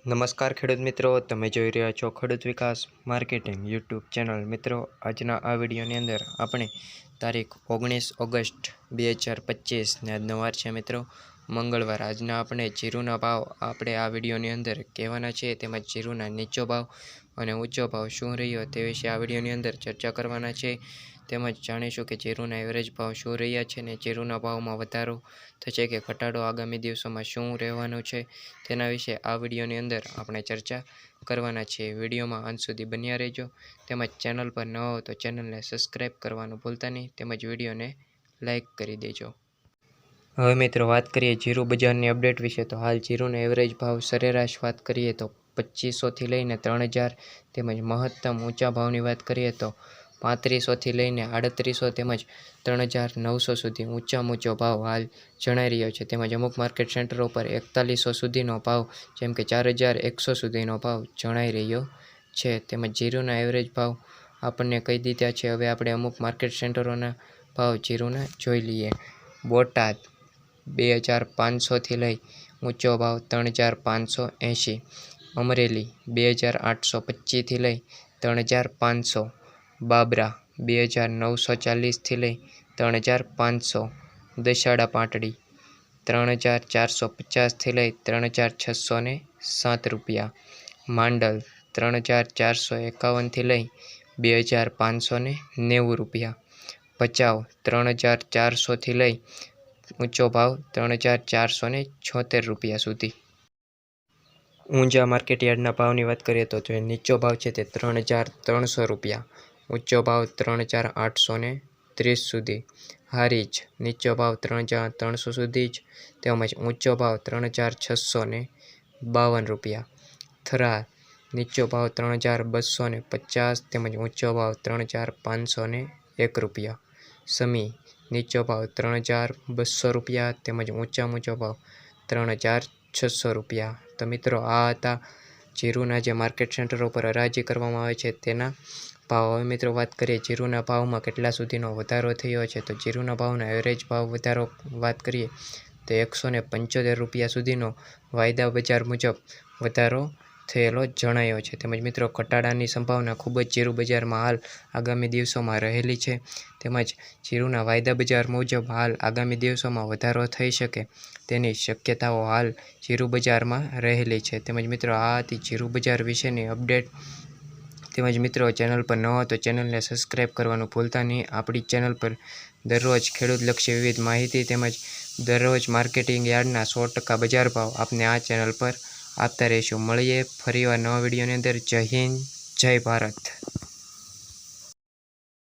નમસ્કાર ખેડૂત મિત્રો, તમે જોઈ રહ્યા છો ખેડૂત વિકાસ માર્કેટિંગ યુટ્યુબ ચેનલ. મિત્રો, આજના આ વિડીયોની અંદર આપણે તારીખ ઓગણીસ ઓગસ્ટ બે હજાર પચીસને આજનો વાર છે મિત્રો. મંગળવાર આજના આપણે જીરુના ભાવ આપણે આ વિડીયોની અંદર કહેવાના છે. તેમજ જીરુના નીચો ભાવ અને ઊંચો ભાવ શું રહ્યો તે વિશે આ વિડીયોની અંદર ચર્ચા કરવાના છે. તેમજ જાણીશું કે જીરુના એવરેજ ભાવ શું રહ્યા છે ને જીરુના ભાવમાં વધારો થશે કે ઘટાડો આગામી દિવસોમાં શું રહેવાનું છે તેના વિશે આ વિડીયોની અંદર આપણે ચર્ચા કરવાના છીએ વિડીયોમાં અંત સુધી બન્યા રહેજો. તેમજ ચેનલ પર ન હો તો ચેનલને સબસ્ક્રાઈબ કરવાનું ભૂલતા નહીં. તેમજ વિડીયોને લાઈક કરી દેજો. હવે મિત્રો વાત કરીએ જીરું બજારની અપડેટ વિશે. તો હાલ જીરુનો એવરેજ ભાવ સરેરાશ વાત કરીએ તો પચીસોથી લઈને ત્રણ હજાર તેમજ મહત્તમ ઊંચા ભાવની વાત કરીએ તો પાંત્રીસોથી લઈને આડત્રીસો તેમજ ત્રણ હજાર નવસો સુધી ઊંચામાં ઊંચો ભાવ હાલ જણાઈ રહ્યો છે. તેમજ અમુક માર્કેટ સેન્ટરો પર એકતાલીસો સુધીનો ભાવ જેમ કે ચાર હજાર એકસો સુધીનો ભાવ જણાઈ રહ્યો છે. તેમજ જીરુના એવરેજ ભાવ આપણને કહી દીધા છે. હવે આપણે અમુક માર્કેટ સેન્ટરોના ભાવ જીરુના જોઈ લઈએ. બોટાદ, બે હજાર પાંચસોથી લઈ ઊંચો ભાવ ત્રણ હજાર પાંચસો એંશી અમરેલી, બે હજાર આઠસો પચીસથી લઈ ત્રણ હજાર પાંચસો. બાબરા, બે હજાર નવસો ચાલીસથી લઈ ત્રણ હજાર પાંચસો. દશાડા પાટડી ત્રણ હજાર ચારસો પચાસથી લઈ ત્રણ હજાર છસો ને સાત રૂપિયા. માંડલ, ત્રણ હજાર ચારસો એકાવનથી લઈ બે હજાર પાંચસો ને નેવું રૂપિયા. ભચાઉ ત્રણ હજાર ચારસોથી લઈ ઊંચો ભાવ ત્રણ હજાર ચારસો ને છોતેર રૂપિયા સુધી. ઊંઝા માર્કેટ યાર્ડના ભાવની વાત કરીએ તો જે નીચો ભાવ છે તે ત્રણ હજાર ત્રણસો રૂપિયા, ઊંચો ભાવ ત્રણ હજાર આઠસો ને ત્રીસ સુધી, હારી જ નીચો ભાવ ત્રણ હજાર ત્રણસો સુધી જ, તેમજ ઊંચો ભાવ ત્રણ હજાર છસો ને બાવન રૂપિયા, થરા નીચો ભાવ ત્રણ હજાર બસો ને પચાસ તેમજ ઊંચો ભાવ ત્રણ હજાર પાંચસો ને એક રૂપિયા. સમી, નીચો ભાવ ત્રણ હજાર બસો રૂપિયા તેમજ ઊંચા ઊંચો ભાવ ત્રણ હજાર છસો રૂપિયા. તો મિત્રો, આ હતા જીરુના જે માર્કેટ સેન્ટરો પર હરાજી કરવામાં આવે છે તેના ભાવ. હવે મિત્રો વાત કરીએ જીરુના ભાવમાં કેટલા સુધીનો વધારો થયો છે. તો જીરુના ભાવના એવરેજ ભાવ વધારો વાત કરીએ તો એકસો પંચોતેર રૂપિયા સુધીનો વાયદા બજાર મુજબ વધારો થયેલો જણાયો છે. તેમજ મિત્રો, ઘટાડાની સંભાવના ખૂબ જ જીરું બજારમાં હાલ આગામી દિવસોમાં રહેલી છે. તેમજ જીરુના વાયદા બજાર મુજબ હાલ આગામી દિવસોમાં વધારો થઈ શકે તેની શક્યતાઓ હાલ જીરું બજારમાં રહેલી છે. તેમજ મિત્રો, આ હતી જીરું બજાર વિશેની અપડેટ. તેમજ મિત્રો, ચેનલ પર ન હો તો ચેનલને સબસ્ક્રાઈબ કરવાનું ભૂલતા નહીં. આપણી ચેનલ પર દરરોજ ખેડૂતલક્ષી વિવિધ માહિતી તેમજ દરરોજ માર્કેટિંગ યાર્ડના સો ટકા બજાર ભાવ આપને આ ચેનલ પર આપતા રહીશું મળીએ ફરીવાર નવા વિડીયોની અંદર. જય હિન્દ જય ભારત.